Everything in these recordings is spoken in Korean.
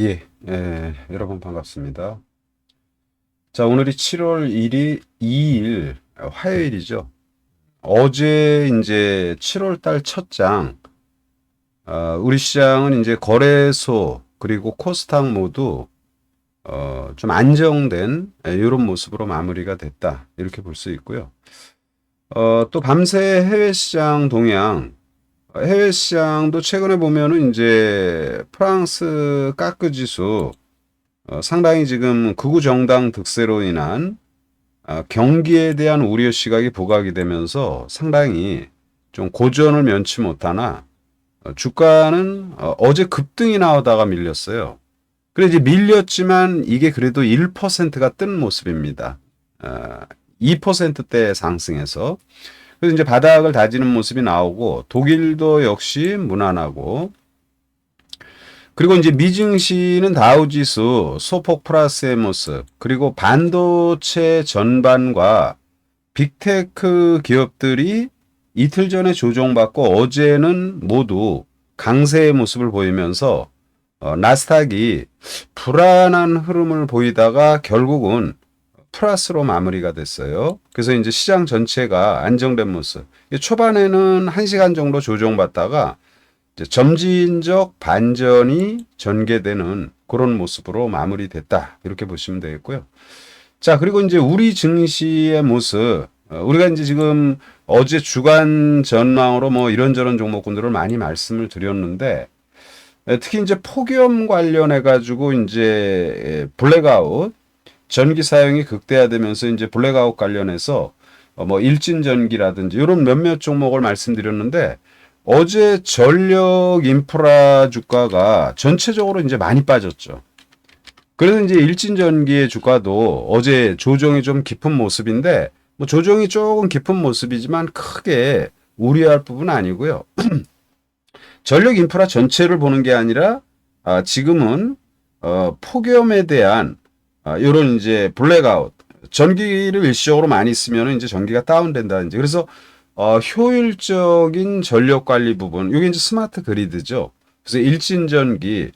예, 예, 여러분 반갑습니다. 자, 오늘이 7월 1일, 2일, 화요일이죠. 어제 이제 7월 달 첫 장, 어, 우리 시장은 이제 거래소 그리고 코스닥 모두 어, 좀 안정된 이런 모습으로 마무리가 됐다. 이렇게 볼 수 있고요. 어, 또 밤새 해외 시장 동향, 해외 시장도 최근에 보면은 이제 프랑스 까크 지수 어, 상당히 지금 극우 정당 득세로 인한 아, 경기에 대한 우려 시각이 부각이 되면서 상당히 좀 고전을 면치 못하나 어, 주가는 어, 어제 급등이 나오다가 밀렸어요. 그래 이제 밀렸지만 이게 그래도 1%가 뜬 모습입니다. 어, 2%대 상승해서 그래서 이제 바닥을 다지는 모습이 나오고 독일도 역시 무난하고. 그리고 이제 미증시는 다우지수 소폭 플러스의 모습 그리고 반도체 전반과 빅테크 기업들이 이틀 전에 조정받고 어제는 모두 강세의 모습을 보이면서 어, 나스닥이 불안한 흐름을 보이다가 결국은 플러스로 마무리가 됐어요. 그래서 이제 시장 전체가 안정된 모습. 초반에는 1시간 정도 조정받다가 점진적 반전이 전개되는 그런 모습으로 마무리됐다. 이렇게 보시면 되겠고요. 자, 그리고 이제 우리 증시의 모습. 어, 우리가 이제 지금 어제 주간 전망으로 뭐 이런저런 종목군들을 많이 말씀을 드렸는데 특히 이제 폭염 관련해 가지고 이제 블랙아웃 전기 사용이 극대화되면서 이제 블랙아웃 관련해서 뭐 일진 전기라든지 이런 몇몇 종목을 말씀드렸는데 어제 전력 인프라 주가가 전체적으로 이제 많이 빠졌죠. 그래서 이제 일진 전기의 주가도 어제 조정이 좀 깊은 모습인데 뭐 조정이 조금 깊은 모습이지만 크게 우려할 부분은 아니고요. 전력 인프라 전체를 보는 게 아니라 아, 지금은 어, 폭염에 대한 아, 요런 이제 블랙아웃 전기를 일시적으로 많이 쓰면 이제 전기가 다운된다든지 그래서 어, 효율적인 전력 관리 부분 이게 이제 스마트 그리드죠. 그래서 일진 전기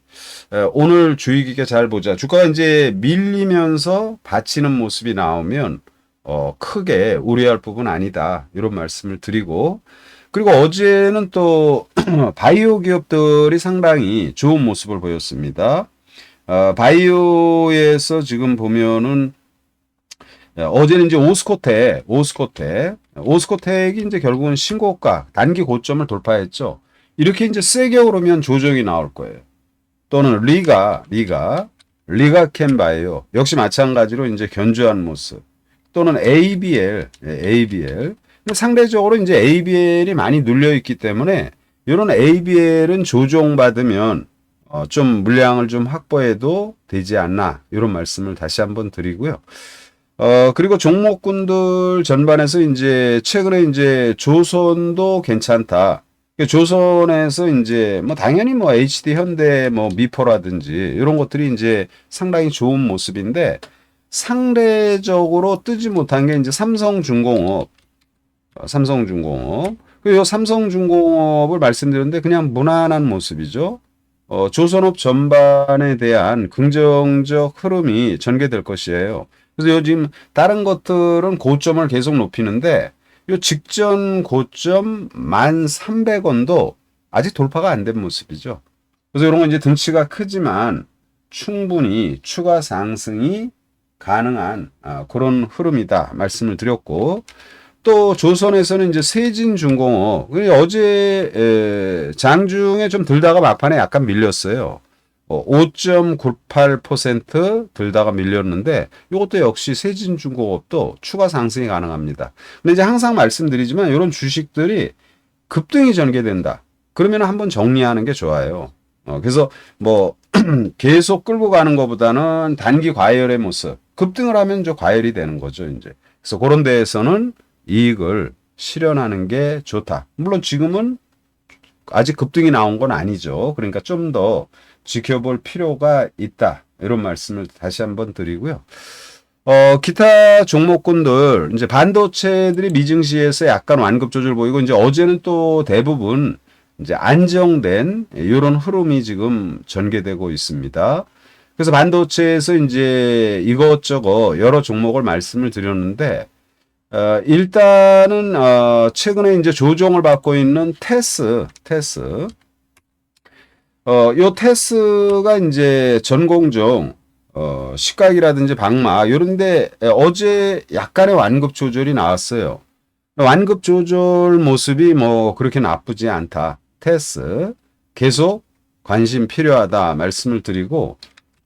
오늘 주의 깊게 잘 보자. 주가가 이제 밀리면서 받치는 모습이 나오면 어, 크게 우려할 부분 아니다. 이런 말씀을 드리고 그리고 어제는 또 바이오 기업들이 상당히 좋은 모습을 보였습니다. 어, 바이오에서 지금 보면은 어제는 이제 오스코텍, 오스코텍, 오스코텍이 이제 결국은 신고가 단기 고점을 돌파했죠. 이렇게 이제 세게 오르면 조정이 나올 거예요. 또는 리가, 리가, 리가 캔바이오 역시 마찬가지로 이제 견주한 모습. 또는 ABL, ABL. 상대적으로 이제 ABL이 많이 눌려 있기 때문에 이런 ABL은 조정받으면 어, 좀 물량을 좀 확보해도 되지 않나 이런 말씀을 다시 한번 드리고요. 어, 그리고 종목군들 전반에서 이제 최근에 이제 조선도 괜찮다. 조선에서 이제 뭐 당연히 뭐 HD 현대 뭐 미포라든지 이런 것들이 이제 상당히 좋은 모습인데 상대적으로 뜨지 못한 게 이제 삼성중공업, 어, 삼성중공업. 그리고 삼성중공업을 말씀드렸는데 그냥 무난한 모습이죠. 어, 조선업 전반에 대한 긍정적 흐름이 전개될 것이에요. 그래서 요즘 다른 것들은 고점을 계속 높이는데 요 직전 고점 1,300원도 아직 돌파가 안 된 모습이죠. 그래서 이런 건 이제 등치가 크지만 충분히 추가 상승이 가능한 아, 그런 흐름이다 말씀을 드렸고 또 조선에서는 이제 세진중공업 어제 에, 장중에 좀 들다가 막판에 약간 밀렸어요. 5.98% 어, 들다가 밀렸는데 이것도 역시 세진중공업도 추가 상승이 가능합니다. 근데 이제 항상 말씀드리지만 이런 주식들이 급등이 전개된다. 그러면 한번 정리하는 게 좋아요. 어, 그래서 뭐 계속 끌고 가는 것보다는 단기 과열의 모습 급등을 하면 저 과열이 되는 거죠 이제. 그래서 그런 데에서는 이익을 실현하는 게 좋다. 물론 지금은 아직 급등이 나온 건 아니죠. 그러니까 좀 더 지켜볼 필요가 있다. 이런 말씀을 다시 한번 드리고요. 어, 기타 종목군들, 이제 반도체들이 미증시에서 약간 완급 조절 보이고, 이제 어제는 또 대부분 이제 안정된 이런 흐름이 지금 전개되고 있습니다. 그래서 반도체에서 이제 이것저것 여러 종목을 말씀을 드렸는데 어, 일단은 어, 최근에 이제 조정을 받고 있는 테스, 테스. 어, 요 테스가 이제 전공정 어, 시각이라든지 방마 이런데 어제 약간의 완급 조절이 나왔어요. 완급 조절 모습이 뭐 그렇게 나쁘지 않다. 테스 계속 관심 필요하다 말씀을 드리고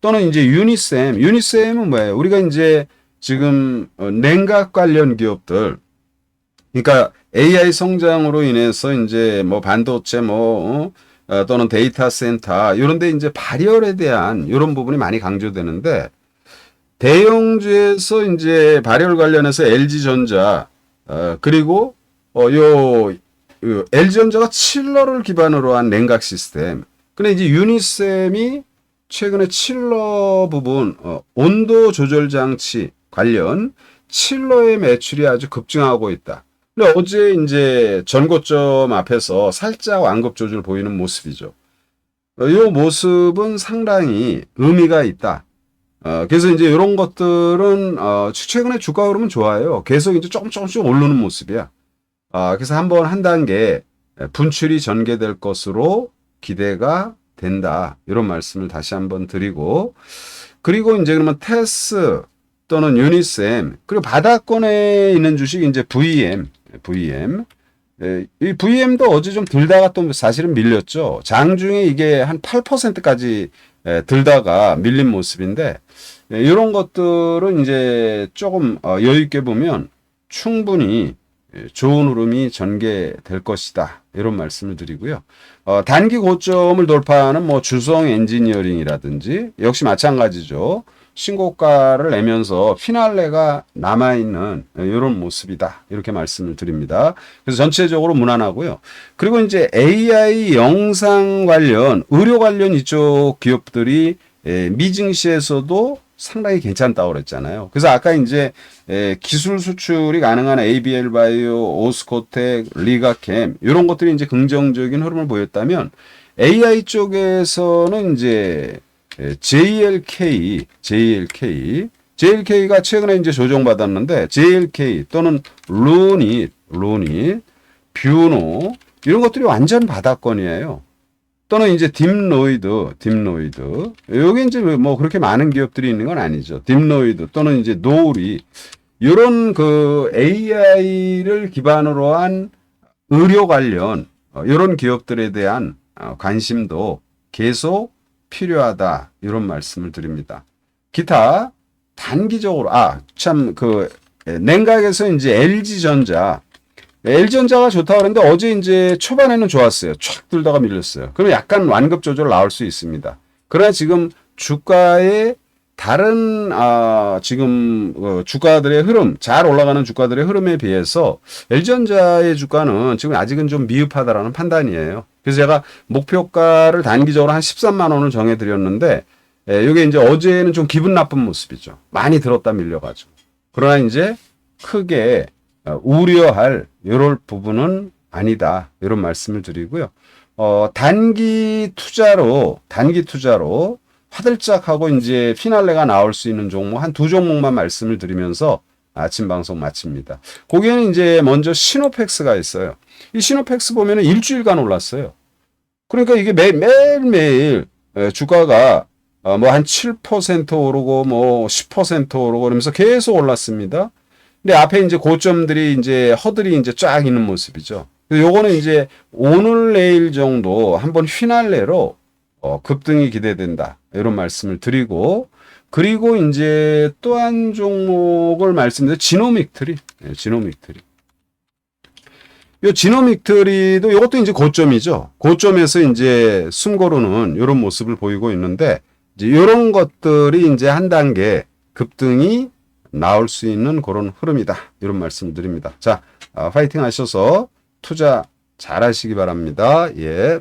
또는 이제 유니셈, 유니셈은 뭐예요? 우리가 이제 지금 어, 냉각 관련 기업들 그러니까 AI 성장으로 인해서 이제 뭐 반도체 뭐 어, 어, 또는 데이터 센터 이런 데 이제 발열에 대한 이런 부분이 많이 강조되는데 대형주에서 이제 발열 관련해서 LG 전자 어, 그리고 어요 LG 전자가 칠러를 기반으로 한 냉각 시스템. 근데 이제 유니셈이 최근에 칠러 부분 어, 온도 조절 장치 관련 칠러의 매출이 아주 급증하고 있다. 근데 어제 이제 전고점 앞에서 살짝 완급 조절 보이는 모습이죠. 어, 이 모습은 상당히 의미가 있다. 어, 그래서 이제 이런 것들은 어, 최근에 주가 흐름은 좋아요. 계속 이제 조금 조금씩 오르는 모습이야. 아, 그래서 한번 한 단계 분출이 전개될 것으로 기대가 된다. 이런 말씀을 다시 한번 드리고 그리고 이제 그러면 테스 또는 유니셈 그리고 바닥권에 있는 주식 이제 VM, VM 예, 이 VM도 어제 좀 들다가 또 사실은 밀렸죠. 장중에 이게 한 8%까지 예, 들다가 밀린 모습인데 예, 이런 것들은 이제 조금 어, 여유 있게 보면 충분히 예, 좋은 흐름이 전개될 것이다. 이런 말씀을 드리고요. 어, 단기 고점을 돌파하는 뭐 주성 엔지니어링이라든지 역시 마찬가지죠. 신고가를 내면서 피날레가 남아있는 이런 모습이다. 이렇게 말씀을 드립니다. 그래서 전체적으로 무난하고요. 그리고 이제 AI 영상 관련, 의료 관련 이쪽 기업들이 예, 미증시에서도 상당히 괜찮다고 그랬잖아요. 그래서 아까 이제 기술 수출이 가능한 ABL 바이오, 오스코텍, 리가캠 이런 것들이 이제 긍정적인 흐름을 보였다면 AI 쪽에서는 이제 JLK, JLK, JLK가 최근에 이제 조정받았는데 JLK 또는 루니, 루니, 뷰노 이런 것들이 완전 바닥권이에요. 또는 이제 딥노이드, 딥노이드. 여기 이제 뭐 그렇게 많은 기업들이 있는 건 아니죠. 딥노이드 또는 이제 노우리. 이런 그 AI를 기반으로 한 의료 관련 이런 어, 기업들에 대한 어, 관심도 계속 필요하다. 이런 말씀을 드립니다. 기타 단기적으로 아 참 그 냉각에서 이제 LG전자 LG전자가 좋다 그랬는데 어제 이제 초반에는 좋았어요. 촥 들다가 밀렸어요. 그러면 약간 완급 조절 나올 수 있습니다. 그러나 지금 주가의 다른 아 지금 어, 주가들의 흐름 잘 올라가는 주가들의 흐름에 비해서 LG전자의 주가는 지금 아직은 좀 미흡하다라는 판단이에요. 그래서 제가 목표가를 단기적으로 한 13만 원을 정해 드렸는데 예, 이게 이제 어제는 좀 기분 나쁜 모습이죠. 많이 들었다 밀려가지고. 그러나 이제 크게 어, 우려할 이럴 부분은 아니다. 이런 말씀을 드리고요. 어, 단기 투자로, 단기 투자로 화들짝 하고 이제 피날레가 나올 수 있는 종목 한 두 종목만 말씀을 드리면서 아침 방송 마칩니다. 거기에는 이제 먼저 시노팩스가 있어요. 이 시노팩스 보면은 일주일간 올랐어요. 그러니까 이게 매, 매일매일 주가가 어, 뭐한 7% 오르고 뭐 10% 오르고 그러면서 계속 올랐습니다. 근데 앞에 이제 고점들이 이제 허들이 이제 쫙 있는 모습이죠. 요거는 이제 오늘 내일 정도 한번 휘날레로 어, 급등이 기대된다. 이런 말씀을 드리고 그리고 이제 또 한 종목을 말씀드려 지노믹 트리. 네, 지노믹 트리. 요 지노믹 트리도 이것도 이제 고점이죠. 고점에서 이제 숨고르는 이런 모습을 보이고 있는데 이제 이런 것들이 이제 한 단계 급등이 나올 수 있는 그런 흐름이다. 이런 말씀 드립니다. 자, 아, 파이팅 하셔서 투자 잘 하시기 바랍니다. 예.